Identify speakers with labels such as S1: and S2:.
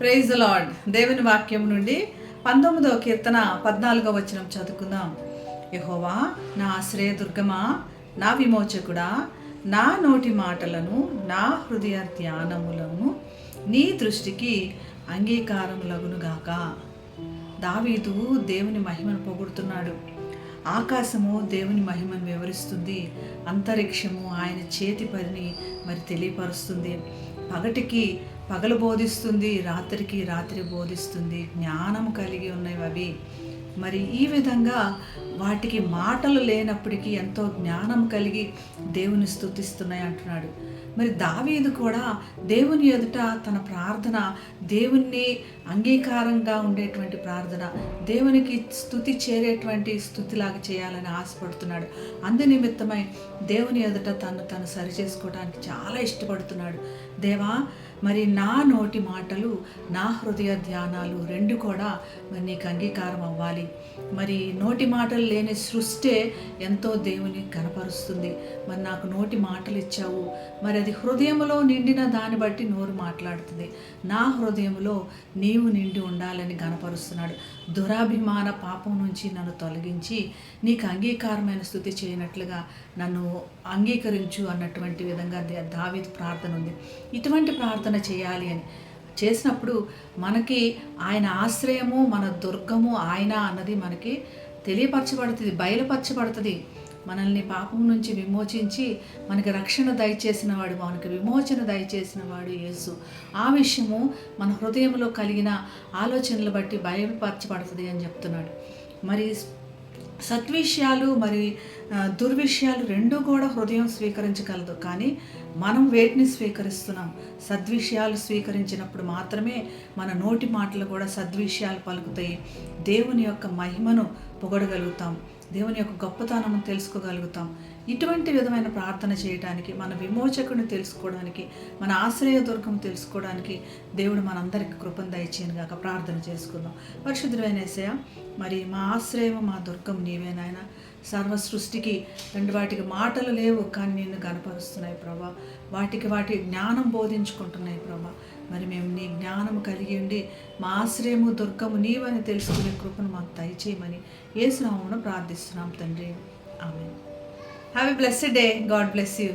S1: Praise lord దేవుని వాక్యం నుండి పంతొమ్మిదవ కీర్తన పద్నాలుగవ వచనం చదువుకుందాం. యహోవా నా ఆశ్రయదుర్గమా నా విమోచకుడా నా నోటి మాటలను నా హృదయ ధ్యానములను నీ దృష్టికి అంగీకారములగునుగాక. దావీదు దేవుని మహిమను పొగుడుతున్నాడు. ఆకాశము దేవుని మహిమను వివరిస్తుంది. అంతరిక్షము ఆయన చేతి పనిని మరి తెలియపరుస్తుంది. పగటికి పగలు బోధిస్తుంది రాత్రికి రాత్రి బోధిస్తుంది జ్ఞానం కలిగి ఉన్నవి అవి. మరి ఈ విధంగా వాటికి మాటలు లేనప్పటికీ ఎంతో జ్ఞానం కలిగి దేవుని స్థుతిస్తున్నాయి అంటున్నాడు. మరి దావీదు కూడా దేవుని ఎదుట తన ప్రార్థన దేవుణ్ణి అంగీకారంగా ఉండేటువంటి ప్రార్థన దేవునికి స్థుతి చేరేటువంటి స్థుతిలాగా చేయాలని ఆశపడుతున్నాడు. అందు నిమిత్తమై దేవుని ఎదుట తను తను సరిచేసుకోవడానికి చాలా ఇష్టపడుతున్నాడు. దేవా మరి నా నోటి మాటలు నా హృదయ ధ్యానాలు రెండు కూడా మరి నీకు అంగీకారం అవ్వాలి. మరి నోటి మాటలు లేని సృష్టే ఎంతో దేవుని కనపరుస్తుంది. మరి నాకు నోటి మాటలు ఇచ్చావు. మరి అది హృదయంలో నిండిన దాన్ని బట్టి నోరు మాట్లాడుతుంది. నా హృదయంలో నీవు నిండి ఉండాలని కనపరుస్తున్నాడు. దురాభిమాన పాపం నుంచి నన్ను తొలగించి నీకు అంగీకారమైన స్థుతి చేయనట్లుగా నన్ను అంగీకరించు అన్నటువంటి విధంగా దే- ప్రార్థన ఉంది. ఇటువంటి ప్రార్థన చేయాలి అని. చేసినప్పుడు మనకి ఆయన ఆశ్రయము మన దుర్గము ఆయన అన్నది మనకి తెలియపరచబడుతుంది బయలుపరచబడుతుంది. మనల్ని పాపం నుంచి విమోచించి మనకి రక్షణ దయచేసిన వాడు మనకి విమోచన దయచేసిన వాడు యేసు. ఆ విషయము మన హృదయంలో కలిగిన ఆలోచనలు బట్టి బయలుపరచబడుతుంది అని చెప్తున్నాడు. మరి సద్విషయాలు మరి దుర్విషయాలు రెండూ కూడా హృదయం స్వీకరించగలదు. కానీ మనం వేటిని స్వీకరిస్తున్నాం? సద్విషయాలు స్వీకరించినప్పుడు మాత్రమే మన నోటి మాటలు కూడా సద్విషయాలు పలుకుతాయి. దేవుని యొక్క మహిమను పొగడగలుగుతాం. దేవుని యొక్క గొప్పతనం తెలుసుకోగలుగుతాం. ఇటువంటి విధమైన ప్రార్థన చేయడానికి మన విమోచకుని తెలుసుకోవడానికి మన ఆశ్రయ దుర్గం తెలుసుకోవడానికి దేవుడు మనందరికి కృపను దయచేయను గాక. ప్రార్థన చేసుకుందాం. పరిశుద్ధమైన యేసయ్య మరి మా ఆశ్రయం మా దుర్గం నీవే నాయన. సర్వ సృష్టికి రెండు వాటికి మాటలు లేవు కానీ నిన్ను కనపరుస్తున్నాయి ప్రభా. వాటికి వాటి జ్ఞానం బోధించుకుంటున్నాయి ప్రభా. మరి మేము నీ జ్ఞానం కలిగి ఉండి మా ఆశ్రయము దుర్గము నీవని తెలుసుకునే కృపను మాకు దయచేయమని ఏసునామమున ప్రార్థిస్తున్నాం తండ్రి. ఆమె have a blessed day God bless you